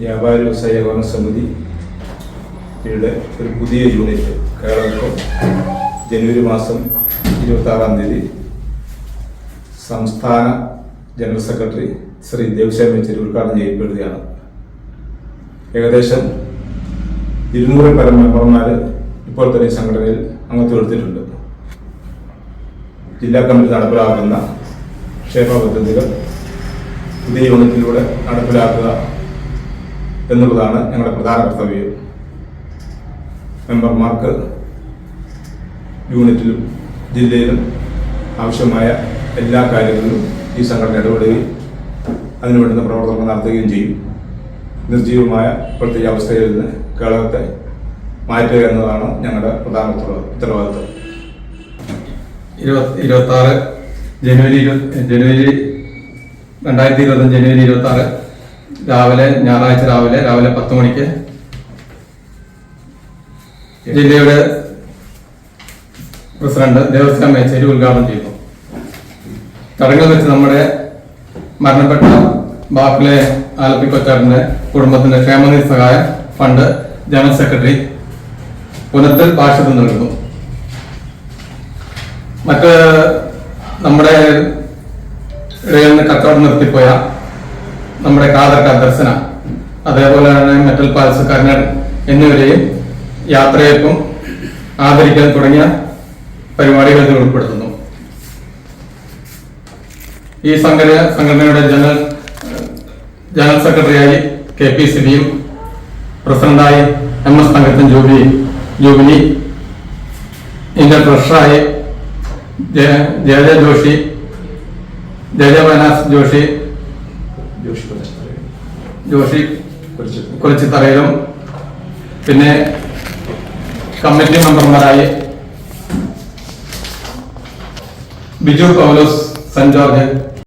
വ്യാപാരി വ്യവസായ ഏകോപന സമിതിയുടെ ഒരു പുതിയ യൂണിറ്റ് കേരളത്തിൽ ജനുവരി മാസം ഇരുപത്തി ആറാം തീയതി സംസ്ഥാന ജനറൽ സെക്രട്ടറി ശ്രീ ദേവസ്വം വെച്ചേരി ഉദ്ഘാടനം ചെയ്യപ്പെടുകയാണ്. ഏകദേശം ഇരുന്നൂറിൽ പരം മെമ്പർമാർ ഇപ്പോൾ തന്നെ സംഘടനയിൽ അംഗത്വം എടുത്തിട്ടുണ്ട്. ജില്ലാ കമ്മിറ്റി നടപ്പിലാക്കുന്ന ക്ഷേമ പദ്ധതികൾ പുതിയ യൂണിറ്റിലൂടെ നടപ്പിലാക്കുക എന്നുള്ളതാണ് ഞങ്ങളുടെ പ്രധാന കർത്തവ്യം. മെമ്പർമാർക്ക് യൂണിറ്റിലും ജില്ലയിലും ആവശ്യമായ എല്ലാ കാര്യങ്ങളിലും ഈ സംഘടന ഇടപെടുകയും അതിനുവേണ്ടുന്ന പ്രവർത്തനങ്ങൾ നടത്തുകയും ചെയ്യും. നിർജീവമായ ഇപ്പോഴത്തെ ഈ അവസ്ഥയിൽ നിന്ന് കേരളത്തെ മാറ്റുക എന്നതാണ് ഞങ്ങളുടെ പ്രധാന ഉത്തരവ- ഉത്തരവാദിത്വം ഇരുപത്തി ഇരുപത്തി ആറ് ജനുവരി ജനുവരി രണ്ടായിരത്തി ഇരുപത്തഞ്ച് ജനുവരി ഇരുപത്തി ആറ് രാവിലെ ഞായറാഴ്ച രാവിലെ രാവിലെ പത്ത് മണിക്ക്. ജില്ലയുടെ പ്രസിഡന്റ് ദേവസ്വം മേച്ചേരി ഉദ്ഘാടനം ചെയ്തു. ചടങ്ങിൽ വെച്ച് നമ്മുടെ മരണപ്പെട്ട ബാപ്പിലെ ആലപ്പി കൊച്ചാറിന്റെ കുടുംബത്തിന്റെ ക്ഷേമനിധി സഹായ ഫണ്ട് ജനറൽ സെക്രട്ടറി പുനത്തിൽ ഭാഷത്ത് നൽകുന്നു. മറ്റ് നമ്മുടെ ഇടയിൽ നിന്ന് കച്ചവടം നിർത്തിപ്പോയ നമ്മുടെ കാദർ കദർസന അതേപോലെ തന്നെ മെറ്റൽ പാൽസ് കർണൻ എന്നിവരെയും യാത്രയൊപ്പം ആദരിക്കൽ തുടങ്ങിയ പരിപാടികളിൽ ഉൾപ്പെടുത്തുന്നു. ഈ സംഘടന സംഘടനയുടെ ജനറൽ ജനറൽ സെക്രട്ടറിയായി കെ പി സിബിയും പ്രസിഡന്റായി M S Thankathan Jubi jubilee ഇതിന്റെ ട്രഷറായി ജയ ജയ ജയ ജോഷി ജയ ജയ വനാസ് ജോഷി ജോഷി കുറിച്ച് കുറിച്ചിത്തറയിലും പിന്നെ കമ്മിറ്റി മെമ്പർമാരായി ബിജു പൗലോസ് സെന്റ് ജോർജ്